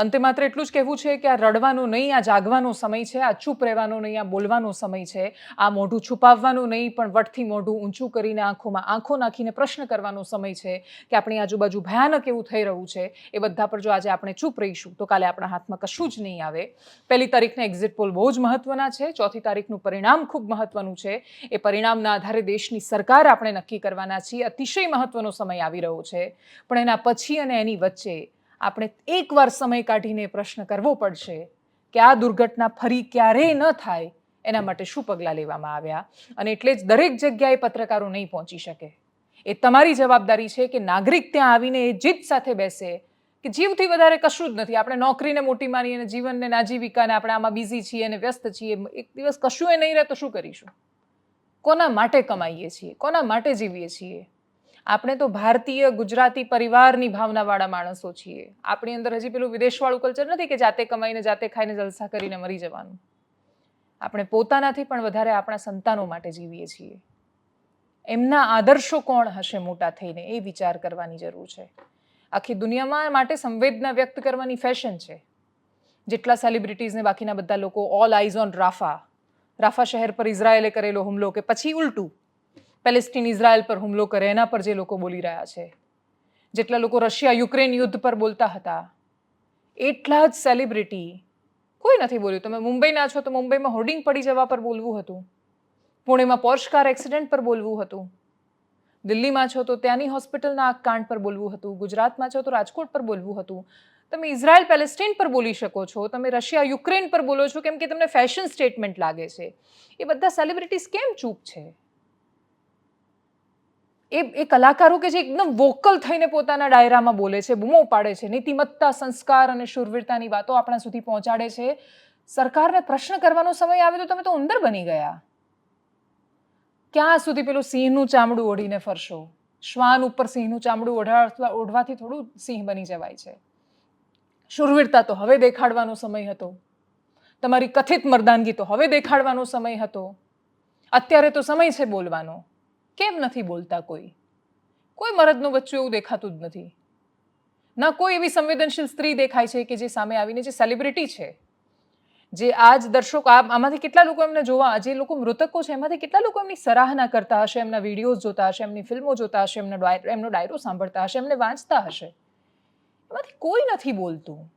અંતે માત્ર એટલું જ કહેવું છે કે આ રડવાનો નહીં, આ જાગવાનો સમય છે, આ ચૂપ રહેવાનો નહીં, આ બોલવાનો સમય છે, આ મોઢું છુપાવવાનું નહીં, પણ વટથી મોઢું ઊંચું કરીને આંખોમાં આંખો નાખીને પ્રશ્ન કરવાનો સમય છે કે આપણી આજુબાજુ ભયાનક એવું થઈ રહ્યું છે, એ બધા પર જો આજે આપણે ચૂપ રહીશું, તો કાલે આપણા હાથમાં કશું જ નહીં આવે. પહેલી તારીખના એક્ઝિટ પોલ બહુ જ મહત્વના છે, ચોથી તારીખનું પરિણામ ખૂબ મહત્વનું છે, એ પરિણામના આધારે દેશની સરકાર આપણે નક્કી કરવાના છીએ, અતિશય મહત્વનો સમય આવી રહ્યો છે. પણ એના પછી અને એની વચ્ચે આપણે એકવાર સમય કાઢીને પ્રશ્ન કરવો પડશે કે આ દુર્ઘટના ફરી ક્યારેય ન થાય, એના માટે શું પગલાં લેવામાં આવ્યા? અને એટલે જ દરેક જગ્યાએ પત્રકારો નહીં પહોંચી શકે. એ તમારી જવાબદારી છે કે નાગરિક ત્યાં આવીને એ જીત સાથે બેસે કે જીવથી વધારે કશું જ નથી. આપણે નોકરીને મોટી માની અને જીવનને નાજીવિકાને આપણે આમાં બિઝી છીએ અને વ્યસ્ત છીએ. એક દિવસ કશું એ નહીં રહે તો શું કરીશું? કોના માટે કમાઈએ છીએ? કોના માટે જીવીએ છીએ? આપણે તો ભારતીય ગુજરાતી પરિવારની ભાવનાવાળા માણસો છીએ. આપણી અંદર હજી પેલું વિદેશવાળું કલ્ચર નથી કે જાતે કમાઈને, જાતે ખાઈને જલસા કરીને મરી જવાનું. આપણે પોતાનાથી પણ વધારે આપણા સંતાનો માટે જીવીએ છીએ. એમના આદર્શો કોણ હશે મોટા થઈને એ વિચાર કરવાની જરૂર છે. આખી દુનિયામાં માટે સંવેદના વ્યક્ત કરવાની ફેશન છે. જેટલા સેલિબ્રિટીઝને બાકીના બધા લોકો all eyes on Rafah Rafah શહેર પર ઇઝરાયેલે કરેલો હુમલો કે પછી ઉલટું. પેલેસ્ટીન ઇઝરાયલ પર હુમલો કરે, એના પર જે લોકો બોલી રહ્યા છે. જેટલા લોકો રશિયા યુક્રેન યુદ્ધ પર બોલતા હતા, એટલા જ સેલિબ્રિટી કોઈ નથી બોલ્યું. તમે મુંબઈના છો તો મુંબઈમાં હોર્ડિંગ પડી જવા પર બોલવું હતું. પુણેમાં પોર્શ કાર એક્સિડન્ટ પર બોલવું હતું. દિલ્હીમાં છો તો ત્યાંની હોસ્પિટલના આગ કાંડ પર બોલવું હતું. ગુજરાતમાં છો તો રાજકોટ પર બોલવું હતું. તમે ઇઝરાયલ પેલેસ્ટીન પર બોલી શકો છો. તમે રશિયા યુક્રેન પર બોલો છો, કેમ કે તમને ફેશન સ્ટેટમેન્ટ લાગે છે. એ બધા સેલિબ્રિટીઝ કેમ ચૂપ છે? એ એ કલાકારો કે જે એકદમ વોકલ થઈને પોતાના ડાયરામાં બોલે છે, બૂમો પાડે છે, નીતિમત્તા, સંસ્કાર અને શૂરવીરતાની વાતો આપણા સુધી પહોંચાડે છે. સરકારને પ્રશ્ન કરવાનો સમય આવે તો તમે તો ઉંદર બની ગયા. ક્યાં સુધી પેલું સિંહનું ચામડું ઓઢીને ફરશો? શ્વાન ઉપર સિંહનું ચામડું ઓઢા ઓઢવાથી થોડું સિંહ બની જવાય છે. શૂરવીરતા તો હવે દેખાડવાનો સમય હતો. તમારી કથિત મર્દાનગી તો હવે દેખાડવાનો સમય હતો. અત્યારે તો સમય છે બોલવાનો. કેમ નથી બોલતા કોઈ? કોઈ મરદનું બચ્ચું એવું દેખાતું જ નથી. ના કોઈ એવી સંવેદનશીલ સ્ત્રી દેખાય છે કે જે સામે આવીને જે સેલિબ્રિટી છે. જે આજ દર્શકો આ આમાંથી કેટલા લોકો એમને જોવા, જે લોકો મૃતકો છે, એમાંથી કેટલા લોકો એમની સરાહના કરતા હશે, એમના વિડીયોઝ જોતા હશે, એમની ફિલ્મો જોતા હશે, એમનો એમનો ડાયરો સાંભળતા હશે, એમને વાંચતા હશે. એમાંથી કોઈ નથી બોલતું.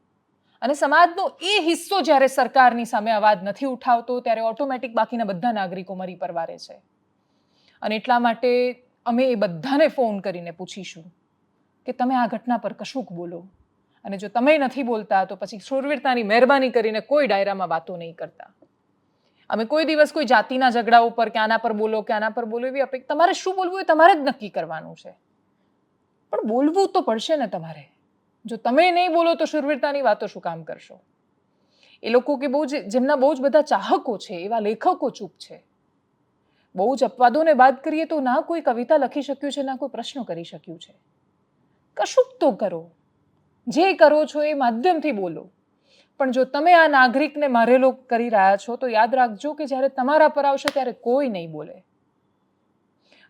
અને સમાજનો એ હિસ્સો જ્યારે સરકારની સામે અવાજ નથી ઉઠાવતો, ત્યારે ઓટોમેટિક બાકીના બધા નાગરિકો મરી પરવારે છે. અને એટલા માટે અમે એ બધાને ફોન કરીને પૂછીશું કે તમે આ ઘટના પર કશુંક બોલો. અને જો તમે નથી બોલતા, તો પછી શૂરવીરતાની મહેરબાની કરીને કોઈ ડાયરામાં વાતો નહીં કરતા. અમે કોઈ દિવસ કોઈ જાતિના ઝઘડા ઉપર કે આના પર બોલો કે આના પર બોલો એવી અપેક્ષા, તમારે શું બોલવું એ તમારે જ નક્કી કરવાનું છે. પણ બોલવું તો પડશે ને તમારે. જો તમે નહીં બોલો તો શૂરવીરતાની વાતો શું કામ કરશો? એ લોકો કે બહુ જ, જેમના બહુ જ બધા ચાહકો છે, એવા લેખકો ચૂપ છે. બહુ જ અપવાદોને બાદ કરીએ તો ના કોઈ કવિતા લખી શક્યું છે, ના કોઈ પ્રશ્નો કરી શક્યું છે. કશુંક તો કરો. જે કરો છો એ માધ્યમથી બોલો. પણ જો તમે આ નાગરિકને મારેલો કરી રહ્યા છો, તો યાદ રાખજો કે જ્યારે તમારા પર આવશે, ત્યારે કોઈ નહીં બોલે.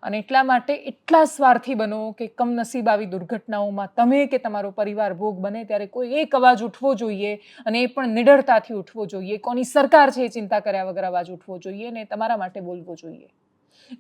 અને એટલા માટે એટલા સ્વાર્થી બનો કે કમનસીબ આવી દુર્ઘટનાઓમાં તમે કે તમારો પરિવાર ભોગ બને ત્યારે કોઈ એક અવાજ ઉઠવો જોઈએ અને એ પણ નિડરતાથી ઉઠવો જોઈએ. કોની સરકાર છે એ ચિંતા કર્યા વગર અવાજ ઉઠવો જોઈએ અને તમારા માટે બોલવો જોઈએ.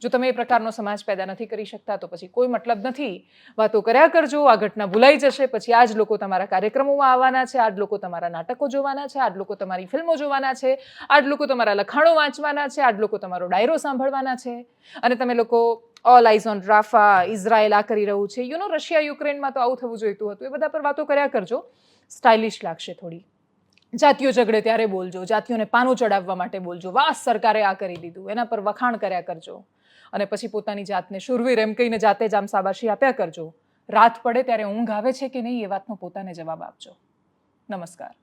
જો તમે એ પ્રકારનો સમાજ પેદા નથી કરી શકતા તો પછી કોઈ મતલબ નથી. વાતો કર્યા કરજો, આ ઘટના ભૂલાઈ જશે, પછી આ જ લોકો તમારા કાર્યક્રમોમાં આવવાના છે આ જ લોકો તમારા નાટકો જોવાના છે આ જ લોકો તમારી ફિલ્મો જોવાના છે આ જ લોકો તમારા લખાણો વાંચવાના છે આ જ લોકો તમારો ડાયરો સાંભળવાના છે. અને તમે લોકો all eyes on Rafah Israel આ કરી રહ્યું છે. યુ નો રશિયા યુક્રેનમાં તો આવું થવું જોઈતું હતું. એ બધા પર વાતો કર્યા કરજો. સ્ટાઇલિશ લાગશે થોડી. જાતિઓ ઝઘડે ત્યારે બોલજો. જાતિઓને પાનું ચડાવવા માટે બોલજો. વાસ સરકારે આ કરી દીધું. એના પર વખાણ કર્યા કરજો. અને પછી પોતાની જાતને શુરવીર એમ કહીને જાતે જ આમ સાબાશી આપ્યા કરજો. રાત પડે ત્યારે ઊંઘ આવે છે કે નહીં એ વાતનો પોતાને જવાબ આપજો. નમસ્કાર.